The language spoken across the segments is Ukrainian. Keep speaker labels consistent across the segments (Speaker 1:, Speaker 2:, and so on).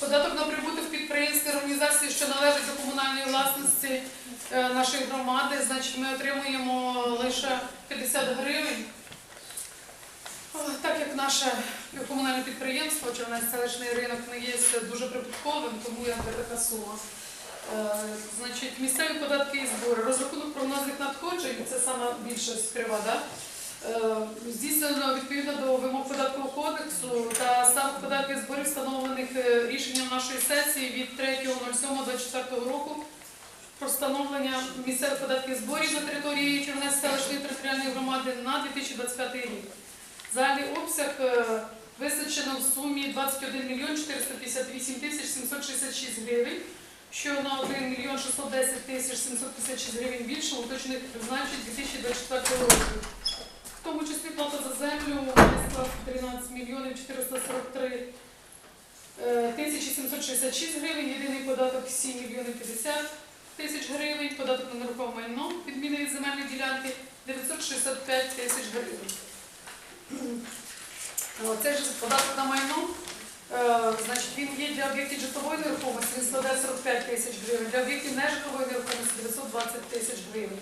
Speaker 1: Податок на прибуток підприємств і організацій, що належать до комунальної власності е, нашої громади, значить ми отримуємо лише 50 гривень. Так як наше комунальне підприємство, Чернець селищний ринок не є дуже прибутковим, тому якби така сума. Е, Значить, місцеві податки і збори. Розрахунок прогнозних надходжень, це саме більше скрива, да? Е, здійснено відповідно до вимог податкового кодексу та ставок податків зборів, встановлених е, рішенням нашої сесії від 3.07.24 року про встановлення місцевих податків зборів на території Чернець селищної територіальної громади на 2025 рік. Загальний обсяг е, визначено в сумі 21 мільйон 458 тисяч 766 гривень, що на 1 мільйон 610 тисяч 756 гривень більше уточних призначень 2024 року. В тому числі плата за землю склад 13 мільйонів 443 е, тисячі 766 гривень, єдиний податок 7 мільйонів 50 тисяч гривень, податок на нерухоме майно, відміни від земельної ділянки 965 тисяч гривень. О, Цей же податок на майно, е, значить, він є для об'єктів житлової нерухомості, він складає 45 тисяч гривень, для об'єктів нежитлової нерухомості 920 тисяч гривень.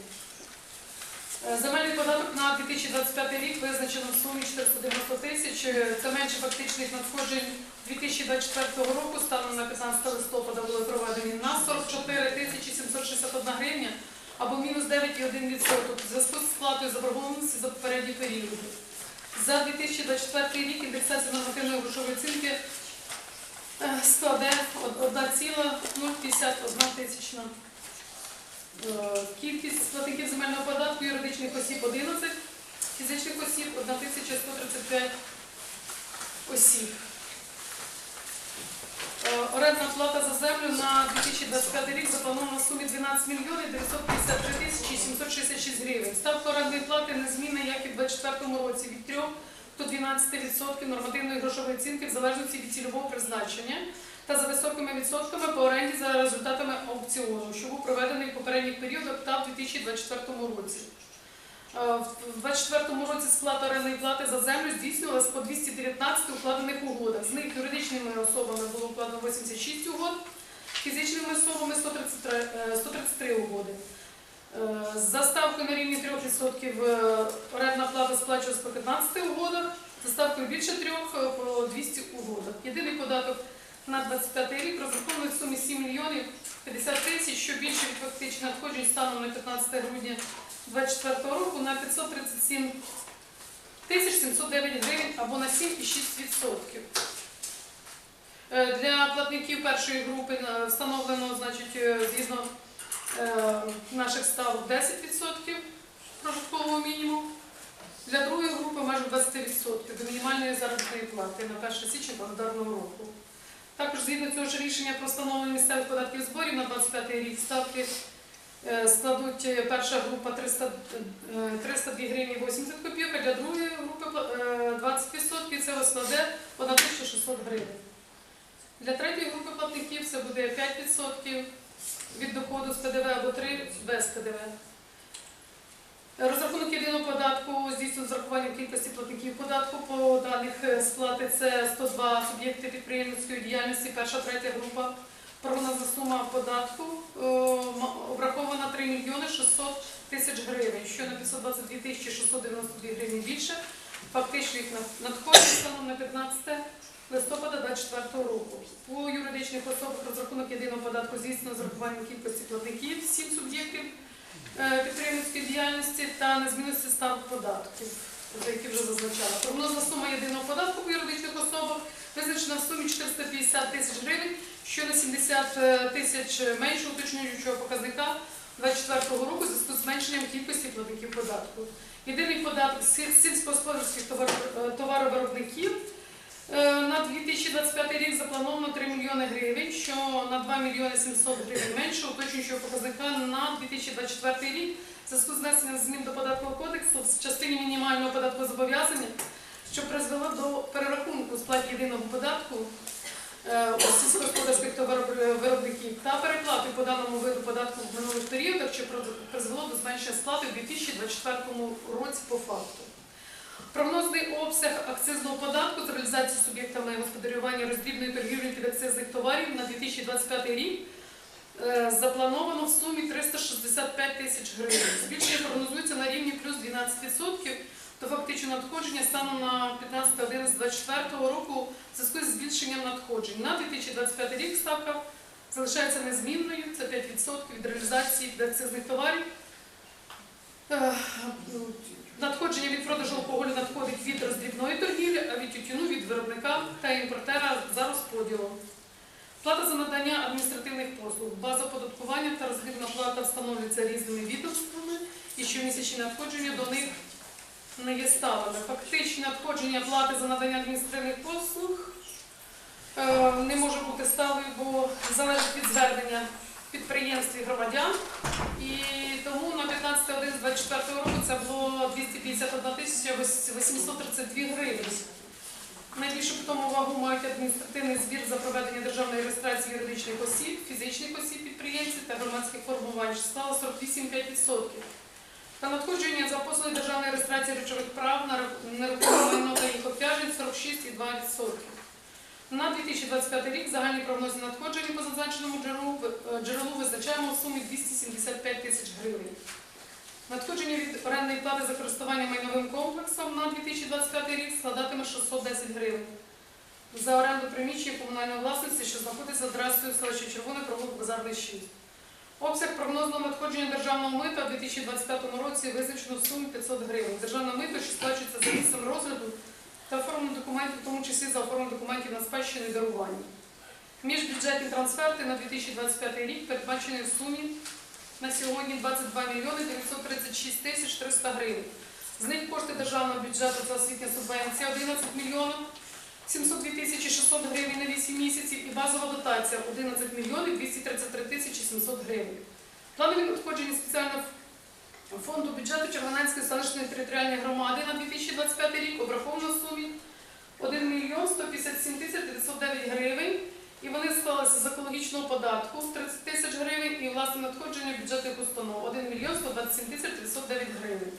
Speaker 1: Е, Земельний податок на 2025 рік визначено в сумі 490 тисяч. Е, Це менше фактичних надходжень 2024 року. Станом на 15 листопада були проведені на 44 тисячі 761 гривня або мінус 9,1% в зв'язку з сплатою заборгованості за попередні періоди. За 2024 рік індексація нормативної грошової оцінки е, складе 1,051 тисячна. Кількість платників земельного юридичних осіб 11, фізичних осіб 1135 осіб. Е, Орендна плата за землю на 2025 рік запланована в сумі 12 мільйонів 953 тисячі 766 гривень. Ставка орендної плати незмінна, як і в 2024 році, від 3 до 12% нормативної грошової оцінки в залежності від цільового призначення та за високими відсотками по оренді за результатами аукціону, що був проведений в попередніх періодах та в 2024 році. Е, В 2024 році сплата орендної плати за землю здійснювалась по 219 укладених угодах. З них юридичними особами було укладено 86 угод, фізичними особами 133, е, 133 угоди. Е, За ставкою на рівні 3% е, орендна плата сплачувалась по 15 угодах, за ставкою більше 3 по 200 угодах. Єдиний податок на 25 рік розрахований в сумі 7 мільйонів 50 тисяч, що більше від фактичних надходжень станом на 15 грудня 2024 року на 537 тисяч 709 гривень або на 7,6%. Е, Для платників першої групи встановлено, значить, е, згідно е, наших ставок 10% прожиткового мінімуму. Для другої групи майже 20% до мінімальної заробітної плати на 1 січня календарного року. Також згідно цього ж рішення про встановлення місцевих податків зборів на 25 рік ставки складуть е, перша група 300, е, 302 гривні 80 копійок, а для другої групи е, 20% це складе 1600 гривень. Для третьої групи платників це буде 5% від доходу з ПДВ або 3% без ПДВ. Розрахунок єдиного податку здійснює з урахуванням кількості платників податку по даних е, сплати. Це 102 суб'єкти підприємницької діяльності, перша, третя група. Прогнозна сума податку е, обрахована 3 мільйони 600 тисяч гривень, що на 522 тисячі 692 гривні більше. Фактичних над- надходжень станом на 15 листопада 2024 року. По юридичних особах розрахунок єдиного податку здійснено з урахуванням кількості платників 7 суб'єктів е, підприємницької діяльності та незмінності ставок податків, які вже зазначала. Прогнозна сума єдиного податку по юридичних особах визначена в сумі 450 тисяч гривень, що на 70 тисяч менше уточнюючого показника 2024 року зв'язку зменшенням кількості платників податку. Єдиний податок сільськогосподарських е, товаровиробників е, на 2025 рік заплановано 3 мільйони гривень, що на 2 мільйони 700 гривень менше уточнюючого показника на 2024 рік зв'язку з внесенням змін до податкового кодексу в частині мінімального податкового зобов'язання, що призвело до перерахунку сплаті єдиного податку е, сільськогосподарських товаровиробників та переплати по даному виду податку в минулих періодах, що призвело до зменшення сплати у 2024 році по факту. Прогнозний обсяг акцизного податку з реалізації суб'єктами господарювання роздрібної торгівлі підакцизних товарів на 2025 рік заплановано в сумі 365 тисяч гривень. Збільшення прогнозується на рівні плюс 12%, то фактично надходження станом на 15.11.24 року в зв'язку з збільшенням надходжень. На 2025 рік ставка залишається незмінною, це 5% від реалізації підакцизних товарів. Е, Надходження від продажу алкоголю надходить від роздрібної торгівлі, а від тютюну від виробника та імпортера за розподілом. Плата за надання адміністративних послуг. База оподаткування та роздрібна плата встановлюється різними відомствами і щомісячні надходження до них не є сталими. Фактичні надходження плати за надання адміністративних послуг е, не може бути сталою, бо залежить від звернення підприємств і громадян. І тому на 15.11.24 року це було 251 тисяча 832 гривень. Найбільшу питому увагу мають адміністративний збір за проведення державної реєстрації юридичних осіб, фізичних осіб підприємців та громадських формувань, що склало 48,5%. Та надходження за послуги державної реєстрації речових прав на нерухоме майно та їх обтяжень 46,2%. На 2025 рік загальні прогнози надходжень по зазначеному джерелу, е, джерелу визначаємо в сумі 275 тисяч гривень. Надходження від орендної плати за користування майновим комплексом на 2025 рік складатиме 610 гривень. За оренду приміщення комунальної власності, що знаходиться за адресою селища Червоне, провулок Базарний 6. Обсяг прогнозного надходження державного мита у 2025 році визначено в сумі 500 гривень. Державне мито, що сплачується за місцем розгляду та оформлення документів, в тому числі за оформлення документів на спадщину і дарування. Міжбюджетні трансферти на 2025 рік передбачені в сумі на сьогодні 22 мільйони 936 тисяч 300 гривень. З них кошти державного бюджету це освітня субвенція 11 мільйонів 702 тисячі 600 гривень на 8 місяців і базова дотація 11 мільйонів 233 тисячі 700 гривень. Планові надходження спеціального фонду бюджету Червоненської селищної територіальної громади на 2025 рік обраховано в сумі 1 мільйон 157 тисяч 909 гривень. І вони склалися з екологічного податку 30 тисяч гривень і власне надходження бюджетних установ 1 мільйон 127 тисяч 909 гривень.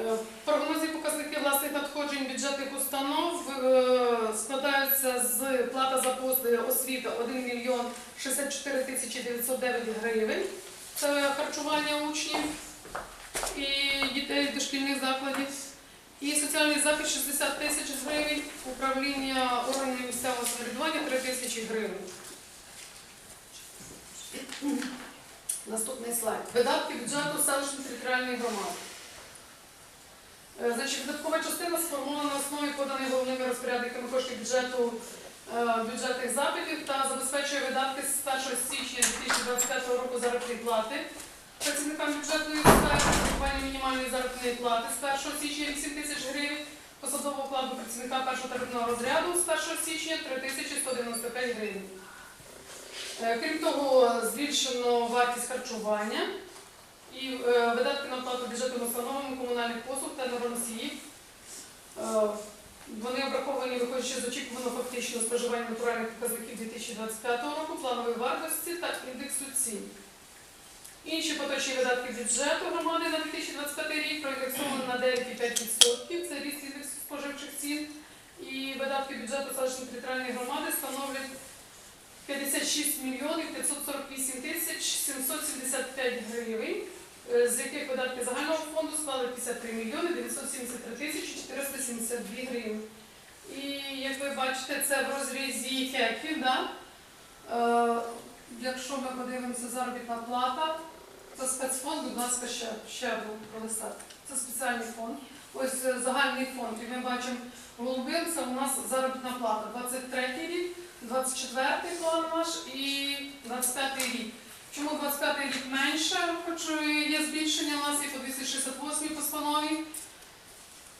Speaker 1: Е, В прогнозі показники власних надходжень бюджетних установ е, складаються з плата за послуги освіта 1 мільйон 64 тисячі 909 гривень. Це харчування учнів і дітей дошкільних закладів. І соціальний захист 60 тисяч гривень, управління органів місцевого самоврядування 3 тисячі гривень. Наступний слайд. Видатки бюджету селищної територіальної громади. Е, Значить, видаткова частина сформована на основі поданих головними розпорядниками коштів бюджету е, бюджетних запитів та забезпечує видатки з 1 січня 2025 року заробітної плати працівникам бюджетної сфери нарахування мінімальної заробітної плати з 1 січня 8 тисяч гривень, посадового окладу працівника першого тарифного розряду з 1 січня 3195 гривень. Е, Крім того, збільшено вартість харчування і е, видатки на оплату бюджетним установам комунальних послуг та енергоносіїв. Е, Вони обраховані, виходячи з очікуваного фактичного споживання натуральних показників 2025 року, планової вартості та індексу цін. Інші поточні видатки бюджету громади на 2025 рік проіндексовані на 9,5%. Це ріст індексу споживчих цін. І видатки бюджету селищної територіальної громади становлять 56 мільйонів 548 тисяч 775 гривень, е, з яких видатки загального фонду склали 53 мільйони 973 тисячі 472 гривень. І як ви бачите, це в розрізі хеків, да? Е, Якщо ми подивимося заробітна плата, це спецфонд, будь ласка, ще, ще пролистати. Це спеціальний фонд. Ось е, загальний фонд. І ми бачимо голубим, це у нас заробітна плата. 23 рік, 24-й план наш і 25-й рік. Чому 25-й рік менше, хоч є збільшення у нас і по 268 постанові.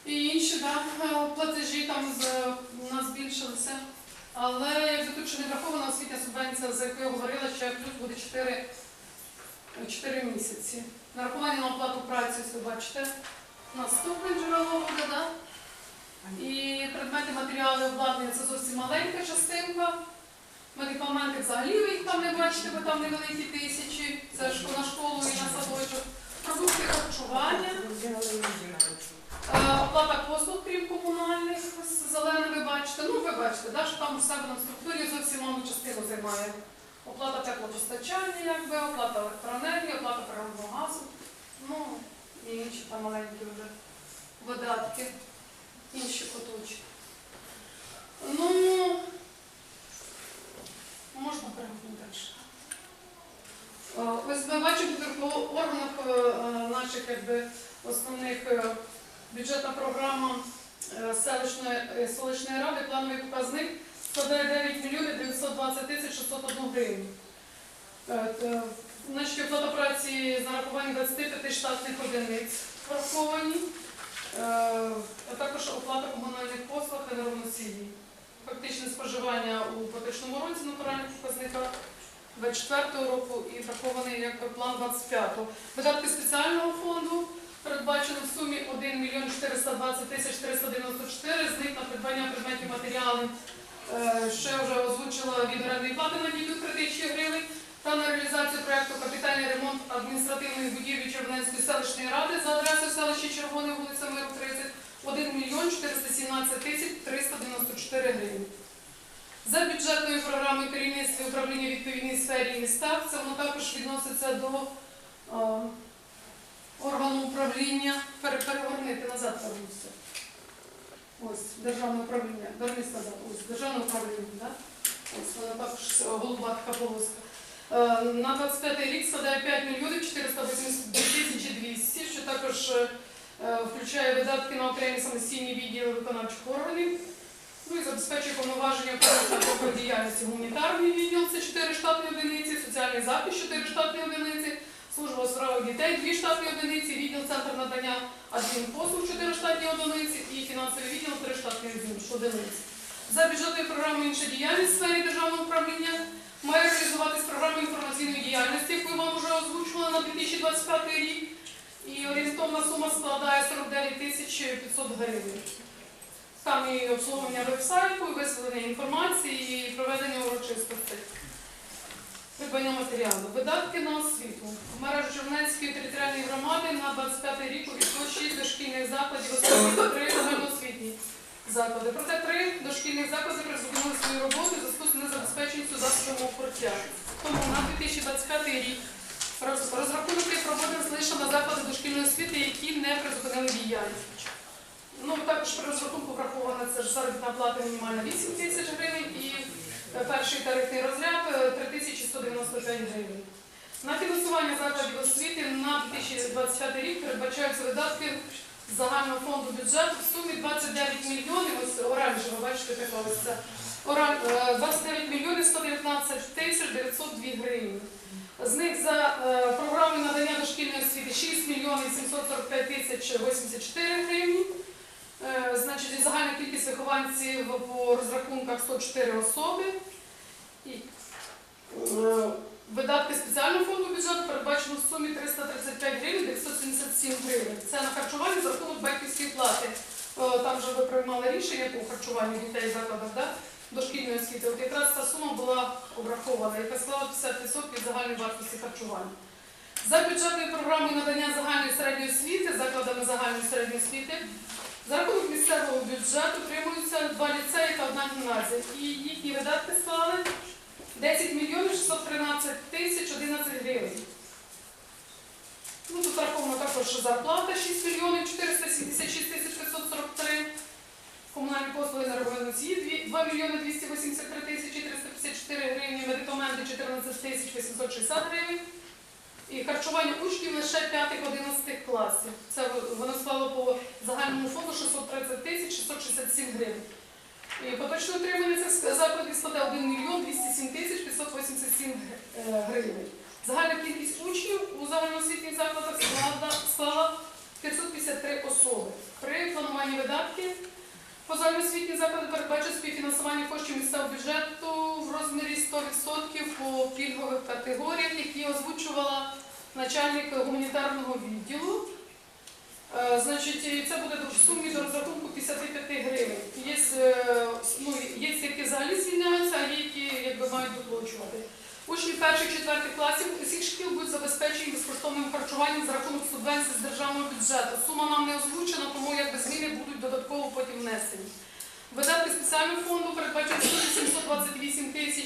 Speaker 1: І інші да, е, платежі там з, у нас збільшилися. Але якби тут ще не врахована освітня субвенція, за яку я говорила, ще плюс буде 4, 4 місяці. Нарахування на оплату праці, ви бачите, наступне джерело буде, да? І предмети, матеріали, обладнання це зовсім маленька частинка. Медикаменти взагалі ви їх там не бачите, бо там невеликі тисячі. Це ж на школу і на садочок. Продукти харчування. Е, Оплата послуг, крім комунальних, з зеленим ви бачите. Ну, ви бачите, да, що там у себе на структурі зовсім малу частину займає. Оплата теплопостачання, якби, оплата електроенергії, оплата природного газу. Ну, і інші там маленькі вже видатки, інші поточні. Ну, можна переговорити далі. Ось ми бачимо по органах е, наших якби, основних е, бюджетна програма е, селищної, селищної ради, плановий показник складає 9 мільйонів 920 тисяч 601 гривень. Е, Значить, оплата праці з нарахуванням 25 штатних одиниць враховані, Е, а також оплата комунальних послуг енергоносії. Фактичне споживання у поточному році натуральних показниках 24 року і врахований як план 25-го. Видатки спеціального фонду передбачено в сумі 1 мільйон 420 тисяч 394, з них на придбання предметів матеріалів, е, я вже озвучила від орендної плати на дію 3 тисячі гривень, та на реалізацію проєкту капітальний ремонт адміністративної будівлі Червоненської селищної ради за адресою селища Червоне, вулиця Миру 30, 1 мільйон 417 тисяч 394 гривень. За бюджетною програмою керівництва управління відповідній сфері і містах, це воно також відноситься до е, органу управління. Пере- Перегорнити назад вернуся. Ось державне управління. Вернись назад. Ось державне управління, так? Ось воно також е, голуба така полоска. Е, На 25 рік складає 5 мільйонів 482 тисячі 200, що також е, включає видатки на окремі самостійні відділи виконавчих органів. Ну і забезпечує повноваження по діяльності гуманітарний відділ, це 4 штатні одиниці, соціальний захист 4 штатні одиниці, служба у дітей 2 штатні одиниці, відділ центр надання адмінпослуг 4 штатні одиниці і фінансовий відділ 3 штатні одиниці. За бюджетною програмою інша діяльність в сфері державного управління має реалізуватись програма інформаційної діяльності, яку вам вже озвучувала на 2025 рік. І орієнтовна сума складає 49 тисяч 500 гривень. Там і обслуговування веб-сайту, і висвітлення інформації, і проведення урочистостей. Придбання матеріалу. Видатки на освіту. В мережу Чернецької територіальної громади на 25 рік увійшло 6 дошкільних закладів освіти та 3 загальноосвітні заклади. Проте три дошкільних заклади призупинили свою роботу в зв'язку з незабезпеченістю засобами укриття. Тому на 2025 рік роз- розрахунки проводились лише на заклади дошкільної освіти, які не призупинили діяльність. Ну, також при розрахунку врахована це ж заробітна плата мінімальна 8 тисяч гривень і перший тарифний розряд е, 3195 гривень. На фінансування закладів освіти на 2025 рік передбачаються видатки загального фонду бюджету в сумі 29 мільйонів, ось оранжево, бачите, така ось це. Оран- е, 29 мільйонів 119 тисяч 902 гривні. З них за е, програмою надання дошкільної освіти 6 мільйонів 745 тисяч 84 гривні. Е, Значить, загальна кількість вихованців по розрахунках 104 особи. І е, видатки спеціального фонду бюджету передбачено в сумі 335 гривень 977 гривень. Це на харчування за рахунок батьківської плати. Е, Там вже ви приймали рішення по харчуванню дітей в закладах да? дошкільної освіти. От якраз та сума була обрахована, яка склала 50% загальної вартості харчування. За бюджетною програмою надання загальної середньої освіти, закладами загальної середньої освіти, за рахунок місцевого бюджету утримуються два ліцеї та одна гімназія. І їхні видатки склали 10 мільйонів 613 тисяч 11 гривень. Ну, тут раховано також зарплата 6 мільйонів 476 тисяч 543. Комунальні послуги енергоносії 2 мільйони 283 тисячі 354 гривні, медикаменти 14 тисяч 860 гривень. І харчування учнів лише 5-11 класів. Це воно склало по загальному фонду 630 тисяч 667 гривень. І поточне утримання цих закладів складає 1 мільйон 207 тисяч 587 е, гривень. Загальна кількість учнів у загальноосвітніх закладах склала 553 особи. При плануванні видатків по заклади передбачать співфінансування коштів місцевого бюджету в розмірі 100% по пільгових категоріях, які озвучувала начальник гуманітарного відділу. Е, Значить, це буде в сумі до розрахунку 55 гривень. Є, е, ну, є які взагалі звільняються, а є які якби мають доплачувати. Учні перших четвертих класів усіх шкіл будуть забезпечені безкоштовним харчуванням за рахунок субвенцій з державного бюджету. Сума нам не озвучена, тому якби зміни будуть додатково потім внесені. Видатки спеціального фонду передбачені в сумі 728 тисяч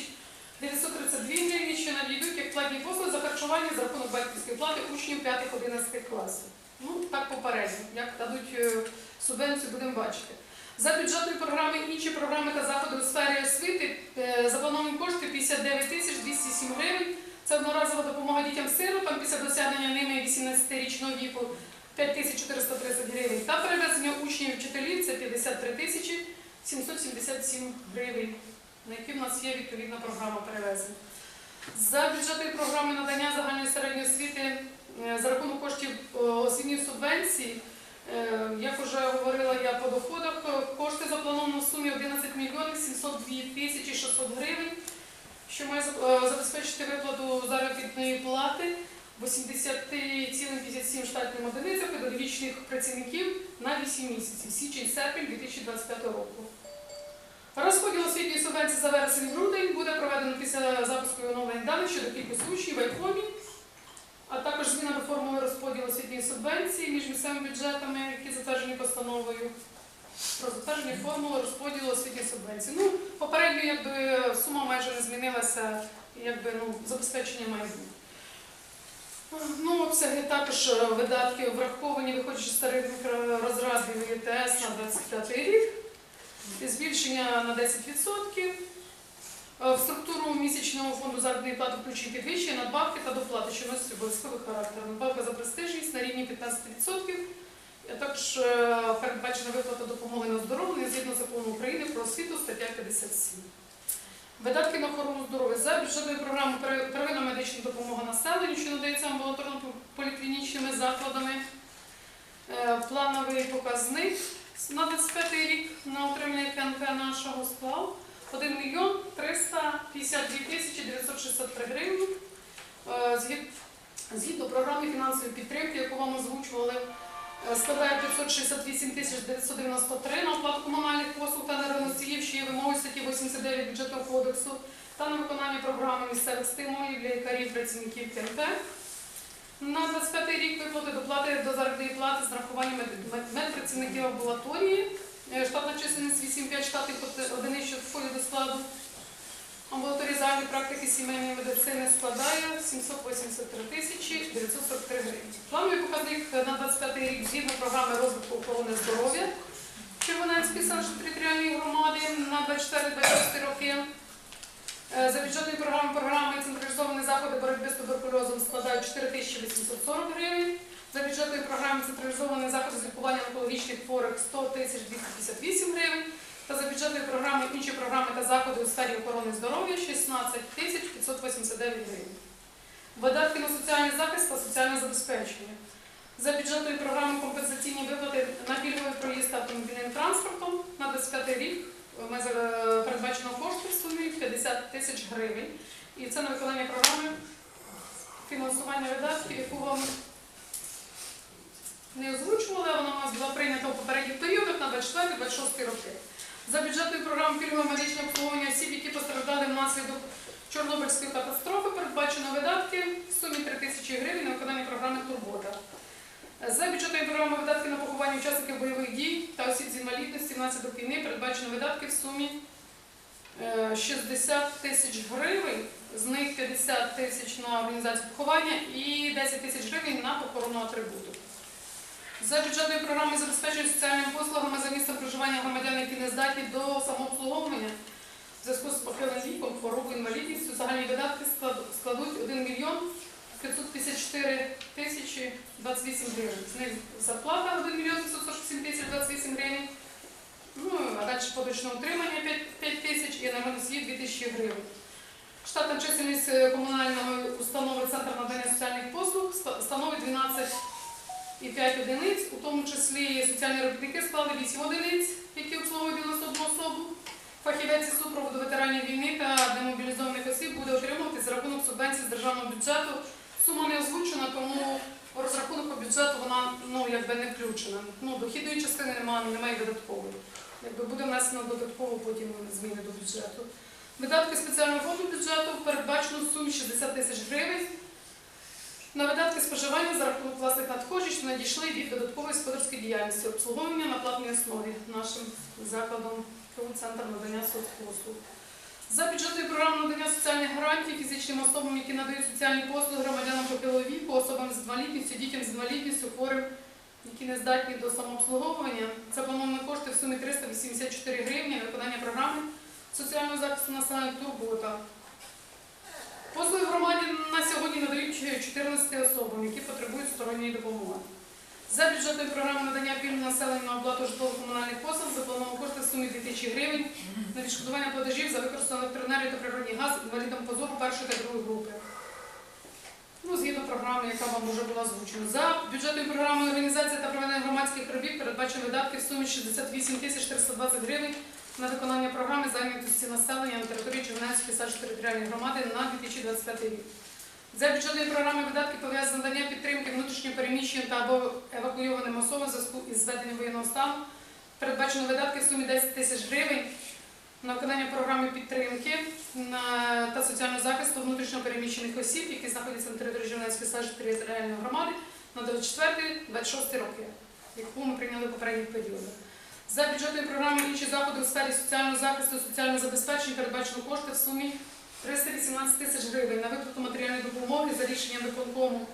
Speaker 1: 932 гривні, що надійдуть як платні послуги за харчування за рахунок батьківської плати учнів 5-11 класів. Ну, так попередньо. Як дадуть е, субвенцію, будемо бачити. За бюджетною програмою інші програми та заходи у сфері освіти е, заплановані кошти 59 тисяч 207 гривень. Це одноразова допомога дітям-сиротам після досягнення ними 18-річного віку 5430 гривень. Та перевезення учнів і вчителів це 53 тисячі 777 гривень, на які в нас є відповідна програма перевезень. За бюджетною програмою надання загальної середньої освіти е, за рахунок коштів е, освітньої субвенції, як вже говорила я по доходах, е, кошти заплановано в сумі 11 мільйонів 702 тисячі 600 гривень, що має е, забезпечити виплату заробітної плати 80,57 штатним одиницям педагогічних працівників на 8 місяців, січень-серпень 2025 року. Розподіл освітньої субвенції за вересень-грудень буде проведено після запуску оновлень даних щодо кількості учнів в айфоні, а також зміна до формули розподілу освітньої субвенції між місцевими бюджетами, які затверджені постановою, про затвердження формули розподілу освітньої субвенції. Ну, попередньо якби сума майже не змінилася, якби ну, забезпечення бути. Ну, обсяги також е, видатки враховані, виходячи з тарифних е, розрадів ЄТС на 25 рік збільшення на 10%. Е, В структуру місячного фонду заробітної плати включені підвищення, надбавки та доплати, що носять обов'язковий характер. Надбавка за престижність на рівні 15%. А також е, передбачена виплата допомоги на оздоровлення згідно закону України про освіту, стаття 57. Видатки на охорону здоров'я за бюджетною програмою первинна медична допомога населенню, що надається амбулаторно-поліклінічними закладами. Е, Плановий показник на 25 рік на отримання КНП нашого склав 1 мільйон 352 тисячі 963 гривні. Е, Згідно програми фінансової підтримки, яку вам озвучували, е, складає 568 тисяч 993 на оплату комунальних послуг та енергоносіїв, що є вимогою статті 89 бюджетного кодексу, та на виконання програми місцевих стимулів для лікарів працівників КНП. На 25 рік виплати доплати до заробітної плати з нарахуванням мед- мед- медпрацівників амбулаторії. Штатна чисельність 8-5 штатних оди- одиниць, до складу. Амбулаторізальної практики сімейної медицини складає 783 тисячі 943 гривні. Плановий показник на 25 рік згідно програми розвитку охорони здоров'я Червоненської селищно-територіальної громади на 24-26 роки. Е, За бюджетною програмою програми централізовані заходи боротьби з туберкульозом складають 4840 гривень. За бюджетною програмою централізовані заходи з лікування онкологічних хворих 100 тисяч 258 гривень. Та за бюджетною програмою інші програми та заходи у сфері охорони здоров'я 16 тисяч 589 гривень. Видатки на соціальний захист та соціальне забезпечення. За бюджетною програмою компенсаційні виплати на пільговий проїзд автомобільним транспортом на 25 рік ми передбачено кошти в сумі 50 тисяч гривень. І це на виконання програми фінансування видатків, яку вам не озвучували, вона у нас була прийнята у попередніх періодах на 24-26 роки. За бюджетною програмою пільгове медичне обслуговування осіб, які постраждали внаслідок Чорнобильської катастрофи, передбачено видатки в сумі 3 тисячі гривень на виконання програми Турбота. За бюджетною програмою видатки на поховання учасників бойових дій та осіб з інвалідності внаслідок війни передбачено видатки в сумі е, 60 тисяч гривень, з них 50 тисяч на організацію поховання і 10 тисяч гривень на похоронну атрибуту. За бюджетною програмою забезпечення соціальними послугами за місцем проживання громадян, які не здатні до самообслуговування в зв'язку з похилим віком, хворобою, інвалідністю, загальні видатки складуть 1 мільйон 554 тисячі 28 гривень. З них зарплата 1 мільйон 547 тисяч 28 гривень. Ну, а далі поточне утримання 5, 5 тисяч і енергоносії 2 тисячі гривень. Штатна чисельність е, комунальної установи Центр надання соціальних послуг становить 12 і 5 одиниць, у тому числі соціальні робітники склали 8 одиниць, які обслуговують 91 особу. Фахівець супроводу ветеранів війни та демобілізованих осіб буде отримувати за рахунок субвенцій з державного бюджету. Сума не озвучена, тому розрахунок по бюджету вона ну, якби не включена. Ну, дохідної частини немає, немає додаткової. Якби буде внесено додатково потім зміни до бюджету. Видатки спеціального фонду бюджету передбачено в сумі 60 тисяч гривень на видатки споживання за рахунок власних надходжень, що надійшли від додаткової господарської діяльності, обслуговування на платній основі нашим закладом Центр надання соцпослуг. За бюджетною програмою надання соціальних гарантій фізичним особам, які надають соціальні послуги громадянам похилого віку, особам з інвалідністю, дітям з інвалідністю, хворим, які не здатні до самообслуговування, заплановано кошти в сумі 384 гривні на виконання програми соціального захисту населення турбота. Послуги громаді на сьогодні надають 14 особам, які потребують сторонньої допомоги. За бюджетною програмою надання пільг населенню на оплату житлово-комунальних послуг заплановано кошти в сумі 2000 гривень на відшкодування платежів за використану електроенергію та природний газ інвалідам по зору першої та другої групи. Ну, згідно програми, яка вам вже була озвучена. За бюджетною програмою організації та проведення громадських робіт передбачено видатки в сумі 68 тисяч 320 гривень на виконання програми зайнятості населення на території Чернівецької селищної територіальної громади на 2025 рік. За бюджетною програмою видатки пов'язані надання підтримки внутрішньо переміщеним та або евакуйованим особам в зв'язку із зведенням воєнного стану. Передбачено видатки в сумі 10 тисяч гривень на виконання програми підтримки та соціального захисту внутрішньо переміщених осіб, які знаходяться на території селищної територіальної громади на 24-26 роки, яку ми прийняли в попередніх періодах. За бюджетною програмою інші заходи у сфері соціального захисту і соціального забезпечення передбачено кошти в сумі 318 тисяч гривень на виплату матеріальної допомоги за рішенням виконкому.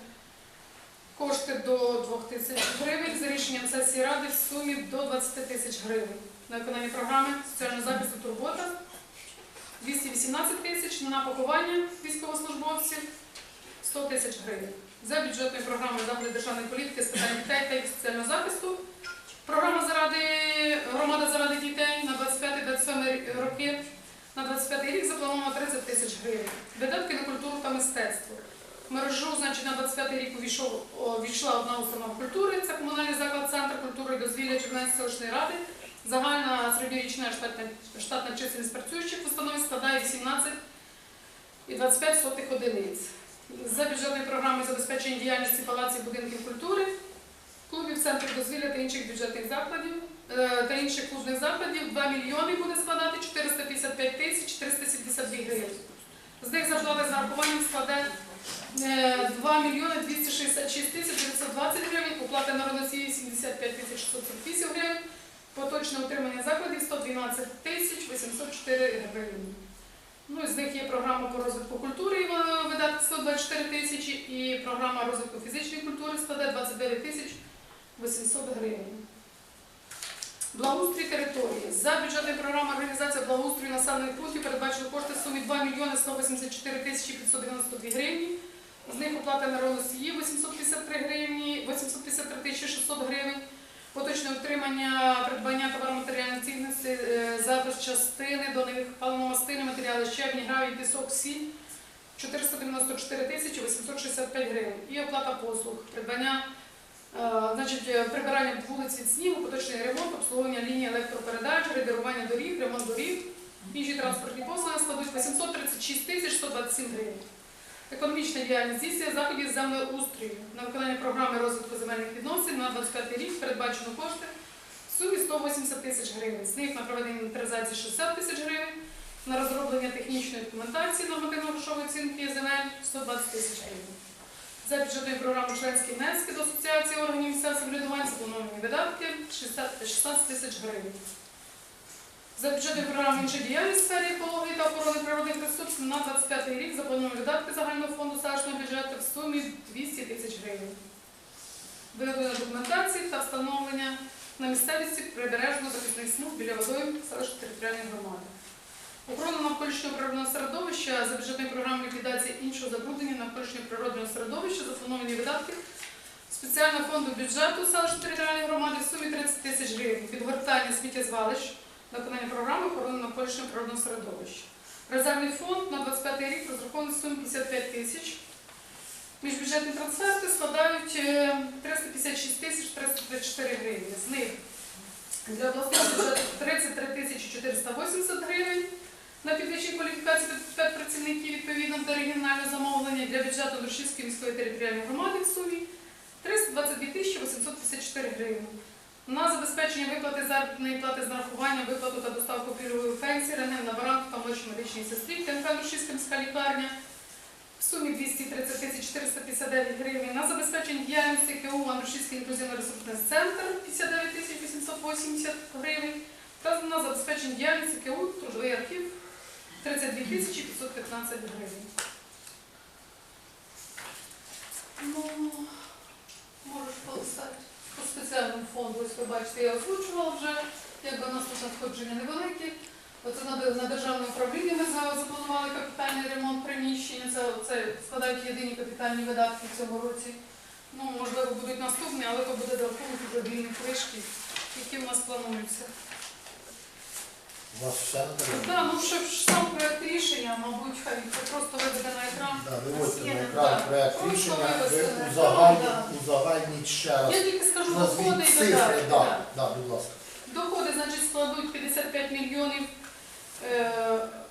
Speaker 1: Кошти до 2 тисяч гривень за рішенням сесії ради в сумі до 20 тисяч гривень на виконання програми соціального захисту турбота. 218 тисяч на поховання військовослужбовців 100 тисяч гривень. За бюджетною програмою заходи державної політики з питань дітей та соціального захисту Програма заради громада заради дітей на 25-27 роки. На 25 рік заплановано 30 тисяч гривень. Видатки на культуру та мистецтво. Мережу, значить, на 25 рік увійшов, о, війшла одна установа культури, це комунальний заклад Центр культури і дозвілля Чернецької селищної ради. Загальна середньорічна штатна, штатна чисельність працюючих в складає 18 і 25 сотих одиниць. За бюджетною програмою забезпечення діяльності палаців будинків культури клубів, центрів дозвілля та інших бюджетних закладів е, та інших клубних закладів 2 мільйони буде складати 455 тисяч 472 гривень. З них зарплата з нарахуванням складе е, 2 мільйони 266 тисяч 920 гривень, оплата народносії 75 тисяч 648 гривень, поточне утримання закладів 112 тисяч 804 гривень. Ну, з них є програма по розвитку культури, і видатки 124 тисячі, і програма розвитку фізичної культури складе 29 тисяч 800 гривень. Благоустрій території. За бюджетною програмою організація благоустрою населених пунктів передбачено кошти в сумі 2 мільйони 184 тисячі 592 гривні. З них оплата народносії 853 гривні, 853 тисячі 600 гривень. Поточне утримання придбання товароматеріальних цінностей е, запчастини до них паливно-мастильні матеріали, щебні, гравій, пісок, сіль 494 тисячі 865 гривень. І оплата послуг, придбання Значить, е, прибирання вулиць від снігу, поточний ремонт, обслуговування лінії електропередач, градирування доріг, ремонт доріг, інші транспортні послуги складуть 836 тисяч 127 гривень. Економічна діяльність здійснює заходів землеустрою. На виконання програми розвитку земельних відносин на 25 рік передбачено кошти в сумі 180 тисяч гривень. З них на проведення інвентаризації 60 тисяч гривень, на розроблення технічної документації нормативно-грошової оцінки земель 120 тисяч гривень. За бюджетною програмою членські внески до Асоціації органів місцевого самоврядування заплановані видатки 16 тисяч гривень. За бюджетною програмою іншої діяльність сфері екології та охорони природних ресурсів на 25 рік заплановані видатки загального фонду селищного бюджету в сумі 200 тисяч гривень. Виготовлення документації та встановлення на місцевості прибережно захисних смуг біля водою селищної територіальної громади. Охорона навколишнього природного середовища за бюджетною програмою ліквідації іншого забруднення навколишнього природного середовища заплановані видатки спеціального фонду бюджету селищної територіальної громади в сумі 30 тисяч гривень, підгортання сміттєзвалищ, виконання програми охорони навколишнього природного середовища. Резервний фонд на 25 рік розрахований сумі 55 тисяч. Міжбюджетні трансферти складають е, 356 тисяч 334 гривні. З них для обласного бюджету 33 тисячі 480 гривень на підвищення кваліфікації 5 працівників відповідно до регіонального замовлення для бюджету Дружківської міської територіальної громади в сумі 322 тисячі 854 гривні. На забезпечення виплати заробітної плати з нарахуванням, виплату та доставку пільгової пенсії, на баранку та молодшій медичній сестрі, ТНК Дружківська міська лікарня в сумі 230 тисяч 459 гривень. На забезпечення діяльності КУ Андрушівський інклюзивно-ресурсний центр 59 тисяч 880 гривень. Та на забезпечення діяльності КУ трудовий архів 32 тисячі 515 гривень. Ну, можеш полистати по спеціальному фонду. Ось ви бачите, я озвучувала вже, якби у нас тут надходження невеликі. Оце на, державне управління ми за- запланували капітальний ремонт приміщення. Це, це складають єдині капітальні видатки в цьому році. Ну, можливо, будуть наступні, але то буде рахунок вже вільних вишків, які в нас плануються.
Speaker 2: У вас все надає?
Speaker 1: Так, ну ще ж сам проект рішення, мабуть, хай це просто виведе на екран.
Speaker 2: Да, виводьте на екран
Speaker 1: так.
Speaker 2: проект
Speaker 1: Просто
Speaker 2: рішення,
Speaker 1: вивести на екран,
Speaker 2: узагальніть, узагальніть ще раз.
Speaker 1: Я тільки скажу доходи
Speaker 2: Назвіть
Speaker 1: і
Speaker 2: цифри,
Speaker 1: видатки.
Speaker 2: да,
Speaker 1: так.
Speaker 2: да, будь ласка.
Speaker 1: Доходи, значить, складуть 55 мільйонів, е,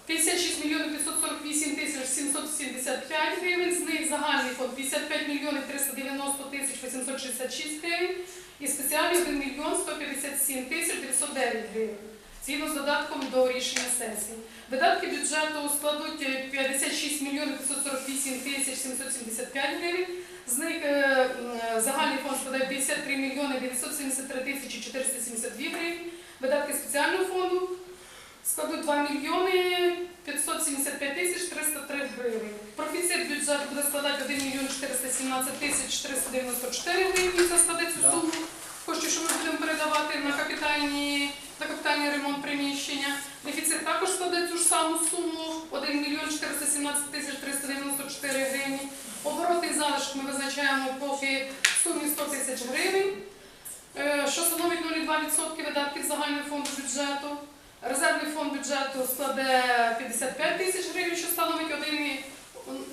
Speaker 1: 56 мільйонів 548 тисяч 775 гривень, з них загальний фонд 55 мільйонів 390 тисяч 866 гривень і спеціальний 1 мільйон 157 тисяч 909 гривень. Згідно з додатком до рішення сесії. Видатки бюджету складуть е, 56 мільйонів 548 тисяч 775 гривень. З них е, загальний фонд складає 53 мільйони 973 тисячі 472 гривень. Видатки спеціального фонду складуть 2 мільйони 575 тисяч 303 гривень. Профіцит бюджету буде складати 1 мільйон 417 тисяч 494 гривні. Це складе цю суму. Коштів, що ми будемо передавати на капітальні на капітальний ремонт приміщення. Дефіцит також складе цю ж саму суму 1 мільйон 417 тисяч 394 гривні. Оборотний залишок ми визначаємо поки сумі 100 тисяч гривень, е, що становить 0,2% видатків загального фонду бюджету. Резервний фонд бюджету складе 55 тисяч гривень, що становить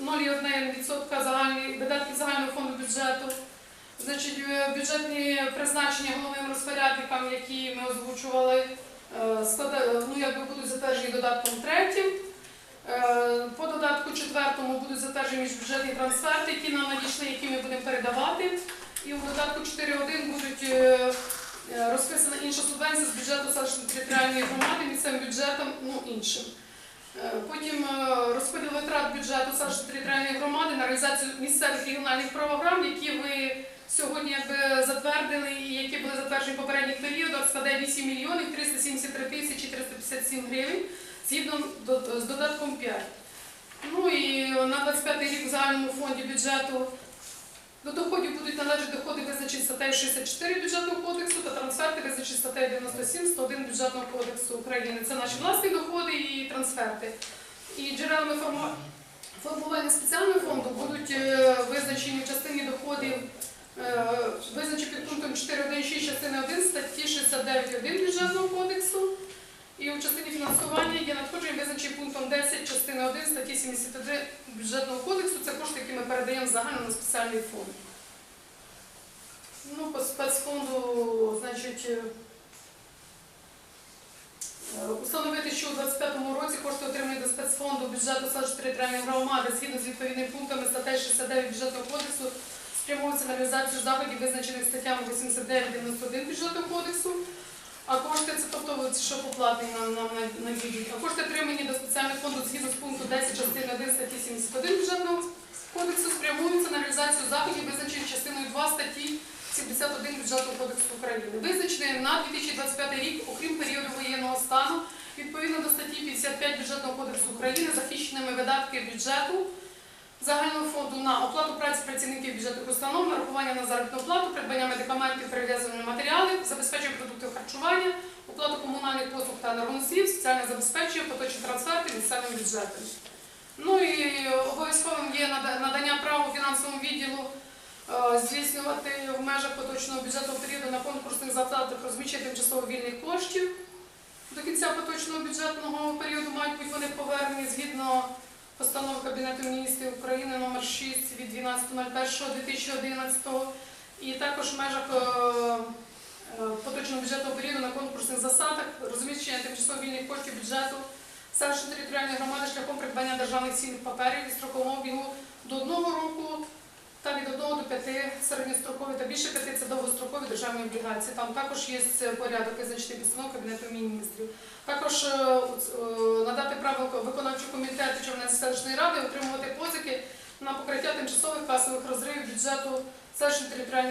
Speaker 1: 0,1% загальних видатків загального фонду бюджету. Значить, е, бюджетні призначення головним розпорядникам, які ми озвучували, е, ну, якби будуть затверджені додатком третім. Е, По додатку четвертому будуть затверджені міжбюджетні трансферти, які нам надійшли, які ми будемо передавати. І у додатку 4.1 будуть е, е, розписана інша субвенція з бюджету селищної територіальної громади, місцевим бюджетом, ну іншим. Е, Потім е, розподіл витрат бюджету селищної територіальної громади на реалізацію місцевих регіональних програм, які ви сьогодні якби затвердили які були затверджені в попередніх періодах, складає 8 мільйонів 373 тисячі 357 гривень згідно з додатком 5. Ну і на 25 рік в загальному фонді бюджету до доходів будуть належати доходи визначені статтею 64 бюджетного кодексу та трансферти визначені статтею 97 101 бюджетного кодексу України. Це наші власні доходи і трансферти. І джерелами формування спеціального фонду будуть е, визначені в частині доходів е, визначені під пунктом 4.1.6 частини 1 статті 69.1 бюджетного кодексу. І у частині фінансування є надходження визначені пунктом 10 частини 1 статті 71 бюджетного кодексу. Це кошти, які ми передаємо загально на спеціальний фонд. Ну, по спецфонду, значить, е, установити, що у 25-му році кошти отримані до спецфонду бюджету селищної територіальної громади згідно з відповідними пунктами статей 69 бюджетного кодексу спрямовуються на реалізацію заходів, визначених статтями 89-91 бюджетного кодексу. А кошти це тобто що поплатні нам, нам на- надійдуть. А кошти отримані до спеціального фонду згідно з пункту 10 частини 1 статті 71 бюджетного кодексу спрямуються на реалізацію заходів, визначених частиною 2 статті 71 бюджетного кодексу України. Визначені на 2025 рік, окрім періоду воєнного стану, відповідно до статті 55 бюджетного кодексу України, захищеними видатки бюджету загального фонду на оплату праці працівників бюджетних установ, нарахування на заробітну плату, придбання медикаментів, перев'язування матеріалів, забезпечення продуктів харчування, оплату комунальних послуг та енергоносіїв, соціальне забезпечення, поточні трансферти місцевим бюджетом. Ну і обов'язковим є надання права фінансовому відділу е, здійснювати в межах поточного бюджетного періоду на конкурсних заплатах розміщення тимчасово вільних коштів. До кінця поточного бюджетного періоду мають бути вони повернені згідно постанови Кабінету міністрів України номер 6 від 12.01.2011 і також в межах е, е, поточного бюджетного періоду на конкурсних засадах розміщення тимчасово вільних коштів бюджету селищної територіальної громади шляхом придбання державних цінних паперів і строкового обігу до одного року та від 1 до 5 середньострокові та більше 5 це довгострокові державні облігації. Там також є порядок визначений постанов Кабінету міністрів. Також е, е, надати право виконавчого комітету Червоненської селищної ради отримувати позики на покриття тимчасових касових розривів бюджету селищної територіальної